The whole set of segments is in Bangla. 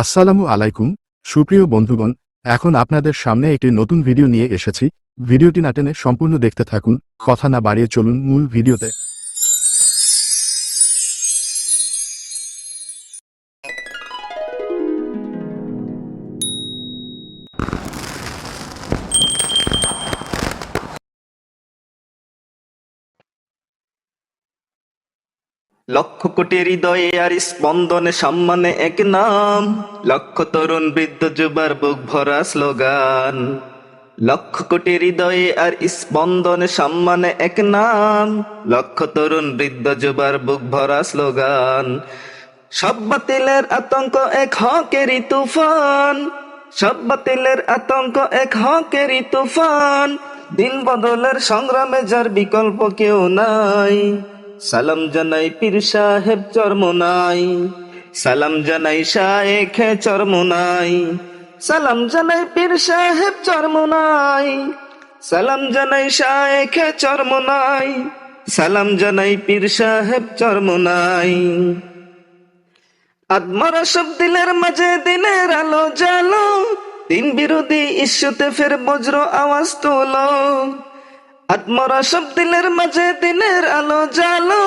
আসসালামু আলাইকুম, সুপ্রিয় বন্ধুগণ, এখন আপনাদের সামনে একটি নতুন ভিডিও নিয়ে এসেছি। ভিডিওটি না টেনে সম্পূর্ণ দেখতে থাকুন, কথা না বাড়িয়ে চলুন মূল ভিডিওতে। লক্ষ কোটি হৃদয়ে আর স্পন্দনে সম্মানে এক নাম। লক্ষ তরুণ বৃদ্ধ যুবার বুক ভরা স্লোগান। লক্ষ কোটি হৃদয়ে আর স্পন্দনে সম্মানে এক নাম। লক্ষ তরুণ বৃদ্ধ যুবার বুক ভরা স্লোগান। সব বাতিলের আতঙ্ক এক হকেরই তুফান। সব বাতিলের আতঙ্ক এক হকেরই তুফান। দিন বদলের সংগ্রামে যার বিকল্প কেউ নাই। সালাম জানাই পীর সাহেব চরমনাই সালাম জানাই শায়েখে চরমনাই সালাম জানাই পীর সাহেব চরমনাই সালাম জানাই শায়েখে চরমনাই সালাম জানাই পীর সাহেব চরমনাই আত্মরা সব দিলের মাঝে দিনের আলো জালো দিন বিরোধী ইস্যুতে ফের বজ্র আওয়াজ তোলো। আত্মরা সব দিলের মাঝে দিনের আলো জালো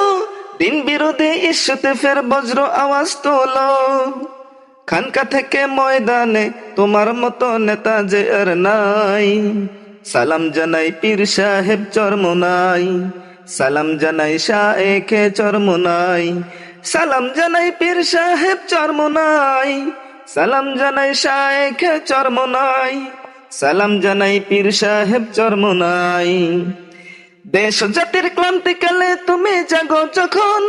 দিন বিরোধী ইস্যুতে ফের বজ্র আওয়াজ তোলো। খানকা থেকে ময়দানে তোমার মতো নেতা যে আর নাই। সালাম জানাই পীর সাহেব চরমনাই সালাম জানাই শাহেখে চরমনাই সালাম জানাই পীর সাহেব চরমনাই সালাম জানাই শাহেখে চরমনাই সালাম জানাই পীর সাহেব চরমনাই দেশ জাতির ক্লান্তি ক্লান্তিকালে তুমি জাগো যখন,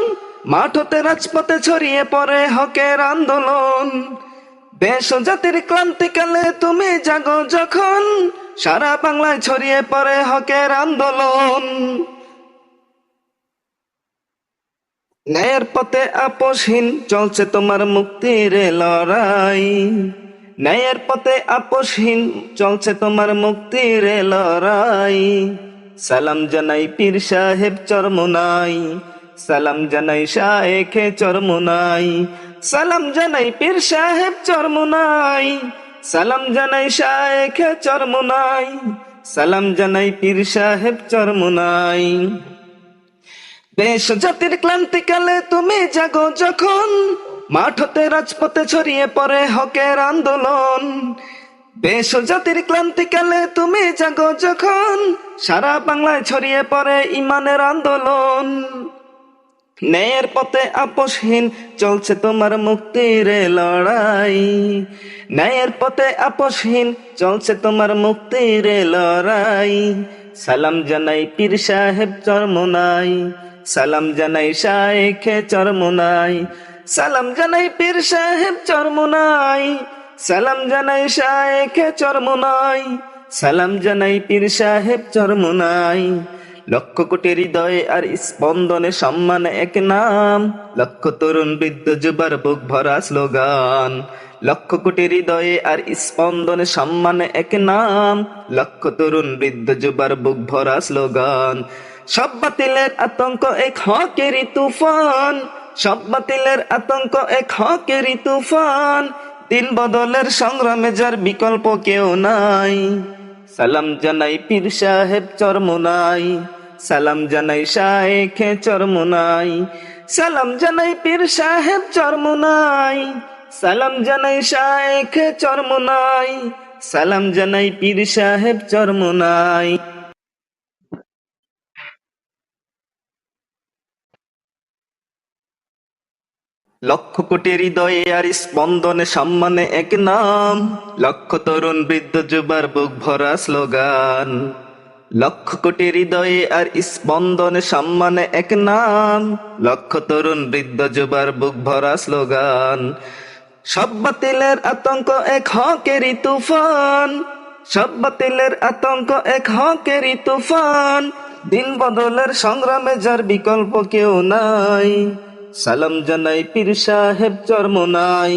মাঠ হতে রাজপথে ছড়িয়ে পড়ে হকের আন্দোলন। দেশ জাতির ক্লান্তি ক্লান্তিকালে তুমি জাগো যখন, সারা বাংলায় ছড়িয়ে পড়ে হকের আন্দোলন। ন্যায়ের পথে আপোষহীন চলছে তোমার মুক্তির লড়াই। ন্যায়ের পথে আপোষহীন চলছে তোমার মুক্তির লড়াই। সালাম জানাই পীর সাহেব চরমনাই। সালাম জানাই শাহেখে চরমনাই। সালাম জানাই পীর সাহেব চরমনাই। সালাম জানাই শাহেখে চরমনাই। সালাম জানাই পীর সাহেব চরমনাই। দেশ জাতির ক্লান্তিকালে তুমি জাগো যখন। মাঠ হতে রাজপথে ছড়িয়ে পড়ে হকের আন্দোলন। দেশ জাতির ক্লান্তিকালে তুমি জাগো যখন, সারা বাংলায় ছড়িয়ে পড়ে ইমানের আন্দোলন। ন্যায়ের পথে আপোষহীন চলছে তোমার মুক্তির লড়াই। ন্যায়ের পথে আপোষহীন চলছে তোমার মুক্তির লড়াই। সালাম জানাই পীর সাহেব চরমনাই, সালাম জানাই শাহেখে চরমনাই। সালাম জানাই পীর সাহেব চরমনাই সালাম জানাই শাহেখে চরমনাই সালাম জানাই পীর সাহেব চরমনাই লক্ষ কোটি হৃদয়ে আর স্পন্দনে সম্মান এক নাম। লক্ষ তরুণ বৃদ্ধ যুবার বুক ভরা স্লোগান। লক্ষ কোটি হৃদয়ে আর স্পন্দনে সম্মানে এক নাম। লক্ষ তরুণ বৃদ্ধ যুবার বুক ভরা স্লোগান। সব বাতিলের আতঙ্ক এক হকেরই তুফান। সব বাতিলের আতঙ্ক এক হকেরই তুফান। দিন বদলের সংগ্রামে যার বিকল্প কেউ নাই। সালাম জানাই পীর সাহেব চরমনাই। সালাম জানাই শাহেখে চরমনাই। সালাম জানাই পীর সাহেব চরমনাই। সালাম জানাই শাহেখে চরমনাই। সালাম জানাই পীর সাহেব চরমনাই। লক্ষ কোটি হৃদয়ে আর স্পন্দনে সম্মানে এক নাম। লক্ষ তরুণ বৃদ্ধ যুবার বুক ভরা স্লোগান। লক্ষ কোটি হৃদয়ে আর স্পন্দনে সম্মানে এক নাম। লক্ষ তরুণ বৃদ্ধ যুবার বুক ভরা স্লোগান। সব বাতিলের আতঙ্ক এক হকেরই তুফান। সব বাতিলের আতঙ্ক এক হকেরই তুফান। দিন বদলের সংগ্রামে যার বিকল্প কেউ নাই। সালাম জানাই পীর সাহেব চরমনাই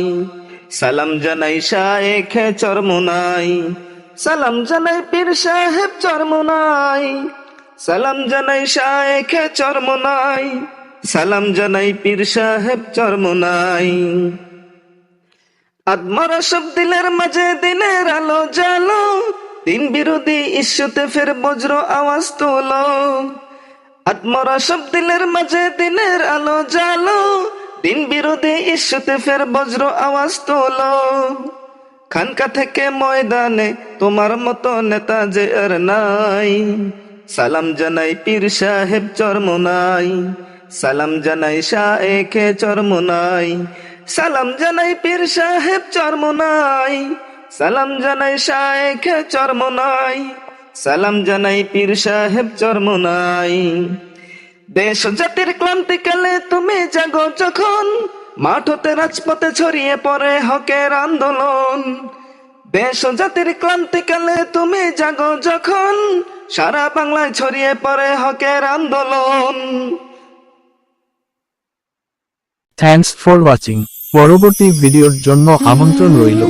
সালাম জানাই শাহেখে চরমনাই সালাম জানাই পীর সাহেব চরমনাই সালাম জানাই শাহেখে চরমনাই সালাম জানাই পীর সাহেব চরমনাই আত্মরা সব দিলের মাঝে দিনের আলো জালো দিন বিরোধী ইস্যুতে ফের বজ্র আওয়াজ তোলো। আত্মরা সব দিলের মাঝে দিনের আলো জালো দিন বিরোধী ইস্যুতে ফের বজ্র আওয়াজ তোলো। খানকা থেকে ময়দানে তোমার মতো নেতা যে আর নাই। সালাম জানাই পীর সাহেব চরমনাই সালাম জানাই শাহে চরমনাই সালাম জানাই পীর সাহেব চরমনাই সালাম জানাই শাহে চরমনাই সালাম জানাই পীর সাহেব চরমনাই দেশ জাতির ক্লান্তিকালে তুমি জাগো যখন, মাঠ হতে রাজপথে ছড়িয়ে পড়ে হকের আন্দোলন। দেশ জাতির ক্লান্তিকালে তুমি জাগো যখন, সারা বাংলায় ছড়িয়ে পড়ে হকের আন্দোলন। থ্যাঙ্কস ফর ওয়াচিং পরবর্তী ভিডিওর জন্য আমন্ত্রণ রইল।